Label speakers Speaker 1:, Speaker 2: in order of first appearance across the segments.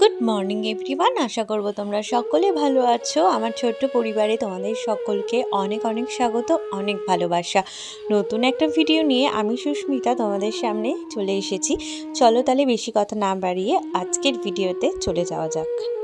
Speaker 1: Good morning everyone আশা করব তোমরা সকলে ভালো আছো। আমার ছোট্ট পরিবারে তোমাদের সকলকে অনেক অনেক স্বাগত, অনেক ভালোবাসা। নতুন একটা ভিডিও নিয়ে আমি সুস্মিতা তোমাদের সামনে চলে এসেছি। চলো তাহলে বেশি কথা না বাড়িয়ে আজকের ভিডিওতে চলে যাওয়া যাক।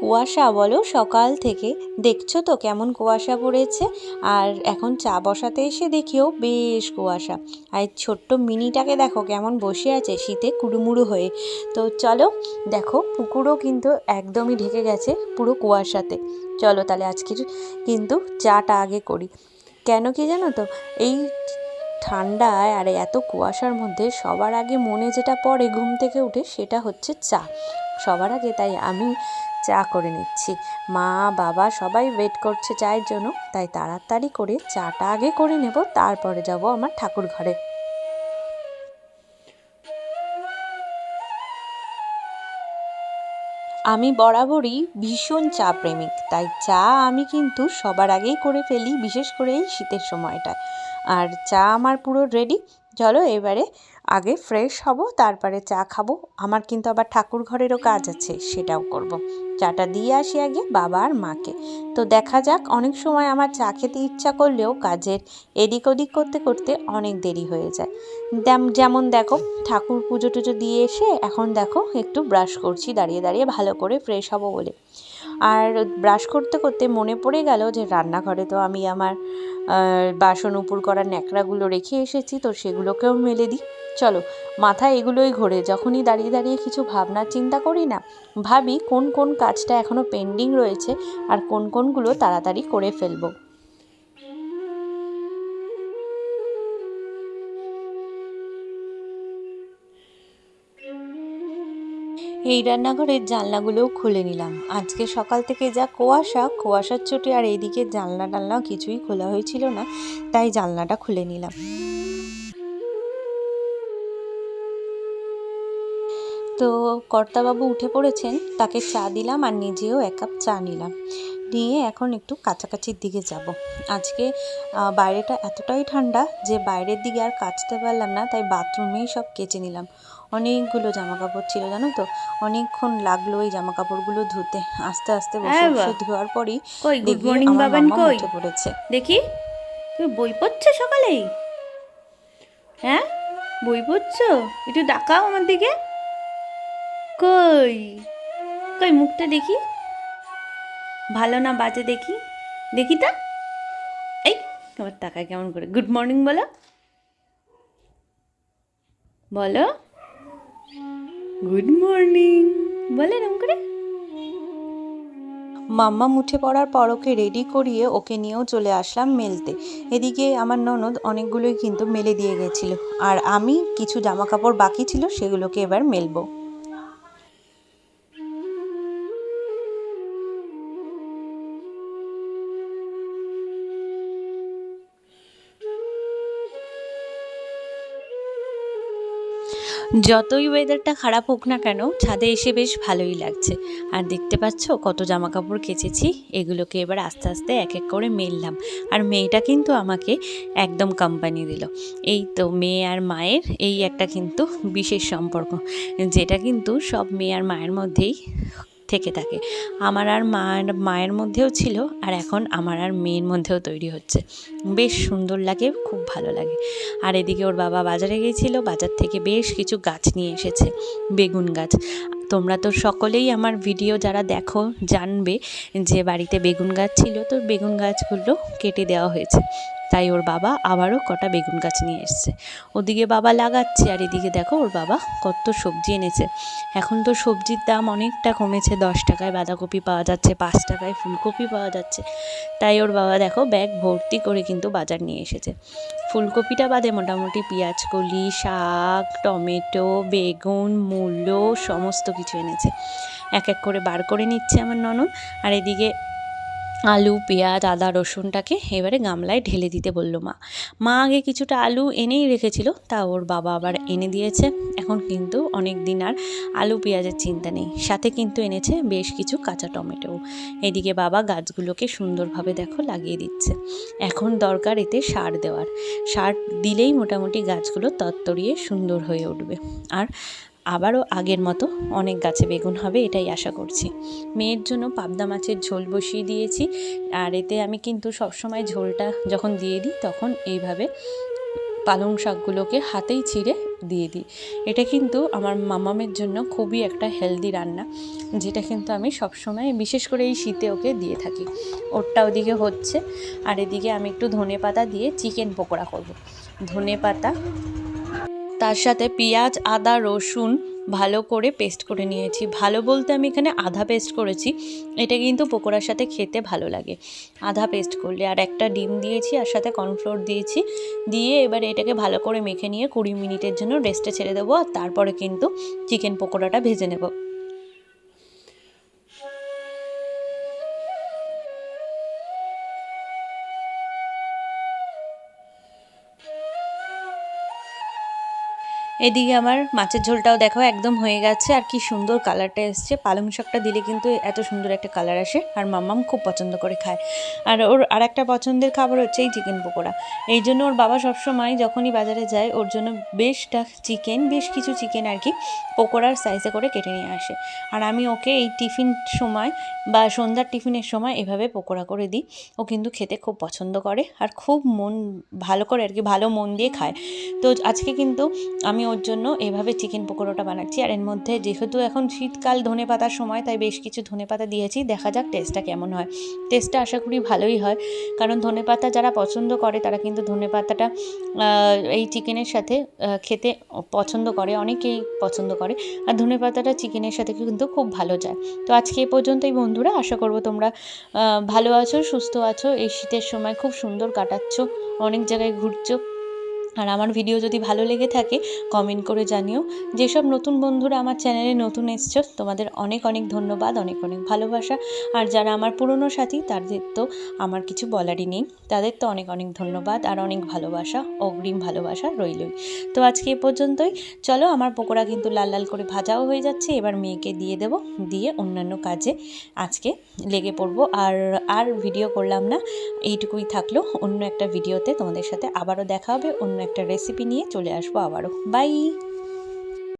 Speaker 1: কুয়াশা বলো, সকাল থেকে। দেখছ তো কেমন কুয়াশা পড়েছে? আর এখন চা বসাতে এসে দেখিও বেশ কুয়াশা। আর ছোট্ট মিনিটাকে দেখো কেমন বসে আছে শীতে কুড়ুমুড়ু হয়ে। তো চলো, দেখো, পুকুরও কিন্তু একদমই ঢেকে গেছে পুরো কুয়াশাতে। চলো তাহলে আজকের কিন্তু চাটা আগে করি। কেন কি জানো তো, এই ঠান্ডায় আর এত কুয়াশার মধ্যে সবার আগে মনে যেটা পড়ে ঘুম থেকে উঠে, সেটা হচ্ছে চা। সবার আগে তাই আমি চা করে নিচ্ছি। মা, বাবা সবাই ওয়েট করছে চায়ের জন্য। তাই তাড়াতাড়ি করে চাটা আগে করে নেব, তারপরে যাব আমার ঠাকুর ঘরে। আমি বরাবরই ভীষণ চা প্রেমিক, তাই চা আমি কিন্তু সবার আগেই করে ফেলি, বিশেষ করে এই শীতের সময়টায়। আর চা আমার পুরো রেডি চলো এবারে আগে ফ্রেশ হব, তারপরে চা খাব। আমার কিন্তু আবার ঠাকুর ঘরেরও কাজ আছে, সেটাও করব। চাটা দিয়ে আসি আগে বাবা আর মাকে। তো দেখা যাক, অনেক সময় আমার চা খেতে ইচ্ছা করলেও কাজের এদিক ওদিক করতে করতে অনেক দেরি হয়ে যায়। যেমন দেখো, ঠাকুর পুজো টুজো দিয়ে এসে এখন দেখো একটু ব্রাশ করছি, দাঁড়িয়ে দাঁড়িয়ে ভালো করে ফ্রেশ হব বলে। আর ব্রাশ করতে করতে মনে পড়ে গেল যে রান্নাঘরে তো আমি আমার বাসন উপুর করা ন্যাকড়াগুলো রেখে এসেছি, তো সেগুলোকেও মেলে দিই। চলো, মাথায় এগুলোই ঘোরে, যখনই দাঁড়িয়ে দাঁড়িয়ে কিছু ভাবনার চিন্তা করি না, ভাবি কোন কোন কাজটা এখনও পেন্ডিং রয়েছে আর কোন কোনগুলো তাড়াতাড়ি করে ফেলব। এই রান্নাঘরের জানলাগুলোও খুলে নিলাম। আজকে সকাল থেকে যা কুয়াশা, কুয়াশার চোটে আর এইদিকে জানলা টানলাও কিছুই খোলা হয়েছিল না, তাই জানলাটা খুলে নিলাম। তো কর্তাবাবু উঠে পড়েছেন তাকে চা দিলাম আর নিজেও এক কাপ চা নিলাম। নিয়ে এখন একটু কাছাকাছির দিকে যাব। আজকে বাইরেটা এতটাই ঠান্ডা যে বাইরের দিকে আর কাচতে পারলাম না তাই বাথরুমেই সব কেচে নিলাম। অনেকগুলো জামা কাপড় ছিল জানো তো? অনেকক্ষণ লাগল এই জামা কাপড়গুলো ধুতে। আস্তে আস্তে বসে
Speaker 2: হ্যাঁ
Speaker 1: বসে ধোয়ার পরই
Speaker 2: গুড মর্নিং বাবান কই?
Speaker 1: উঠে পড়েছে।
Speaker 2: দেখি তুমি বই পড়ছো সকালেই? হ্যাঁ? বই পড়ছো? একটু ডাকাও আমার দিকে। কই? কই মুখটা দেখি। ভালো না বাজে দেখি? দেখি তা। এই তোমার তাকায় কেমন করে? গুড মর্নিং বলো। বলো। গুড মর্নিং বলে এরকম করে।
Speaker 1: মাম্মা মুঠে পড়ার পর ওকে রেডি করিয়ে ওকে নিয়েও চলে আসলাম মেলতে। এদিকে আমার ননদ অনেকগুলোই কিন্তু মেলে দিয়ে গেছিল। আর আমি কিছু জামা কাপড় বাকি ছিল সেগুলোকে এবার মেলবো। যতই ওয়েদারটা খারাপ হোক না কেন, ছাদে এসে বেশ ভালোই লাগছে। আর দেখতে পাচ্ছ কত জামা কাপড় কেচেছি? এগুলোকে এবার আস্তে আস্তে এক এক করে মেললাম। আর মেয়েটা কিন্তু আমাকে একদম কোম্পানি দিল। এই তো মেয়ে আর মায়ের, এই একটা কিন্তু বিশেষ সম্পর্ক। যেটা কিন্তু সব মেয়ে আর মায়ের মধ্যেই থেকে থাকে। আমার আর মায়ের মায়ের মধ্যেও ছিল আর এখন আমার আর মেয়ের মধ্যেও তৈরি হচ্ছে। বেশ সুন্দর লাগে, খুব ভালো লাগে। আর এদিকে ওর বাবা বাজারে গিয়েছিল, বাজার থেকে বেশ কিছু গাছ নিয়ে এসেছে, বেগুন গাছ। তোমরা তো সকলেই আমার ভিডিও যারা দেখো, জানবে যে বাড়িতে বেগুন গাছ ছিল, তো বেগুন গাছগুলো কেটে দেওয়া হয়েছে। তাই ওর বাবা আবারও কটা বেগুন গাছ নিয়ে এসছে। ওদিকে বাবা লাগাচ্ছে আর এদিকে দেখো ওর বাবা কত সবজি এনেছে। এখন তো সবজির দাম অনেকটা কমেছে, দশ টাকায় বাঁধাকপি পাওয়া যাচ্ছে, পাঁচ টাকায় ফুলকপি পাওয়া যাচ্ছে। তাই ওর বাবা দেখো ব্যাগ ভর্তি করে কিন্তু বাজার নিয়ে এসেছে। ফুলকপিটা বাদে মোটামুটি পেঁয়াজ, কলি, শাক, টমেটো, বেগুন, মূলো, সমস্ত কিছু এনেছে। এক এক করে বার করে নিচ্ছে আমার ননদ। আর এদিকে আলু, পেঁয়াজ, আদা, রসুনটাকে এবারে গামলায় ঢেলে দিতে বলল মা। মা আগে কিছুটা আলু এনেই রেখেছিল, তা ওর বাবা আবার এনে দিয়েছে। এখন কিন্তু অনেক দিন আর আলু, পেঁয়াজের চিন্তা নেই। সাথে কিন্তু এনেছে বেশ কিছু কাঁচা টমেটো। এদিকে বাবা গাছগুলোকে সুন্দরভাবে দেখো লাগিয়ে দিচ্ছে। এখন দরকার এতে সার দেওয়ার। সার দিলেই মোটামুটি গাছগুলো তত্তরিয়ে সুন্দর হয়ে উঠবে। আর আবারও আগের মতো অনেক গাছে বেগুন হবে, এটাই আশা করছি। মেয়ের জন্য পাবদা মাছের ঝোল বসিয়ে দিয়েছি, আর এতে আমি কিন্তু সবসময় ঝোলটা যখন দিয়ে দিই, তখন এইভাবে পালং শাকগুলোকে হাতেই ছিঁড়ে দিয়ে দিই। এটা কিন্তু আমার মামামের জন্য খুবই একটা হেলদি রান্না, যেটা কিন্তু আমি সবসময় বিশেষ করে এই শীতে ওকে দিয়ে থাকি। ওরটা ওদিকে হচ্ছে, আর এদিকে আমি একটু ধনে পাতা দিয়ে চিকেন পকোড়া করব। ধনে পাতা তার সাথে পেঁয়াজ, আদা, রসুন ভালো করে পেস্ট করে নিয়েছি। ভালো বলতে আমি এখানে আধা পেস্ট করেছি। এটা কিন্তু পকোড়ার সাথে খেতে ভালো লাগে। আধা পেস্ট করলে আর একটা ডিম দিয়েছি আর সাথে কর্নফ্লোর দিয়েছি। দিয়ে এবার এটাকে ভালো করে মেখে নিয়ে কুড়ি মিনিটের জন্য রেস্টে ছেড়ে দেবো আর তারপরে কিন্তু চিকেন পকোড়াটা ভেজে নেব। এদিকে আমার মাছের ঝোলটাও দেখো একদম হয়ে গেছে। আর কি সুন্দর কালারটা এসছে। পালং শাকটা দিলে কিন্তু এত সুন্দর একটা কালার আসে আর মাম্মাম খুব পছন্দ করে খায়। আর ওর আর একটা পছন্দের খাবার হচ্ছে এই চিকেন পকোড়া। এই জন্য ওর বাবা সবসময় যখনই বাজারে যায়, ওর জন্য বেশটা চিকেন, বেশ কিছু চিকেন আর কি পকোড়ার সাইজে করে কেটে নিয়ে আসে। আর আমি ওকে এই টিফিন সময় বা সন্ধ্যার টিফিনের সময় এভাবে পকোড়া করে দিই। ও কিন্তু খেতে খুব পছন্দ করে আর খুব মন ভালো করে আর কি, ভালো মন দিয়ে খায়। তো আজকে কিন্তু আমি ওর জন্য এভাবে চিকেন পকোড়াটা বানাচ্ছি। আর এর মধ্যে যেহেতু এখন শীতকাল ধনে পাতার সময়, তাই বেশ কিছু ধনে পাতা দিয়েছি। দেখা যাক টেস্টটা কেমন হয়। টেস্টটা আশা করি ভালোই হয়। কারণ ধনে পাতা যারা পছন্দ করে, তারা কিন্তু ধনে পাতাটা এই চিকেনের সাথে খেতে পছন্দ করে, অনেকেই পছন্দ করে। আর ধনে পাতাটা চিকেনের সাথে কিন্তু খুব ভালো যায়। তো আজকে এ পর্যন্তই বন্ধুরা। আশা করব তোমরা ভালো আছো, সুস্থ আছো। এই শীতের সময় খুব সুন্দর কাটাচ্ছ, অনেক জায়গায় ঘুরছো। আর আমার ভিডিও যদি ভালো লেগে থাকে কমেন্ট করে জানিও। যেসব নতুন বন্ধুরা আমার চ্যানেলে নতুন এসছো, তোমাদের অনেক অনেক ধন্যবাদ, অনেক অনেক ভালোবাসা। আর যারা আমার পুরনো সাথী, তাদের তো আমার কিছু বলারই নেই। তাদের তো অনেক অনেক ধন্যবাদ আর অনেক ভালোবাসা, অগ্রিম ভালোবাসা রইলই। তো আজকে এ পর্যন্তই। চলো, আমার পকোড়া কিন্তু লাল লাল করে ভাজাও হয়ে যাচ্ছে। এবার মেয়েকে দিয়ে দেব, দিয়ে অন্যান্য কাজে আজকে লেগে পড়ব। আর আর ভিডিও করলাম না, এইটুকুই থাকল। অন্য একটা ভিডিওতে তোমাদের সাথে আবারও দেখা হবে, অন্য একটা রেসিপি নিয়ে চলে আসব আবারও। বাই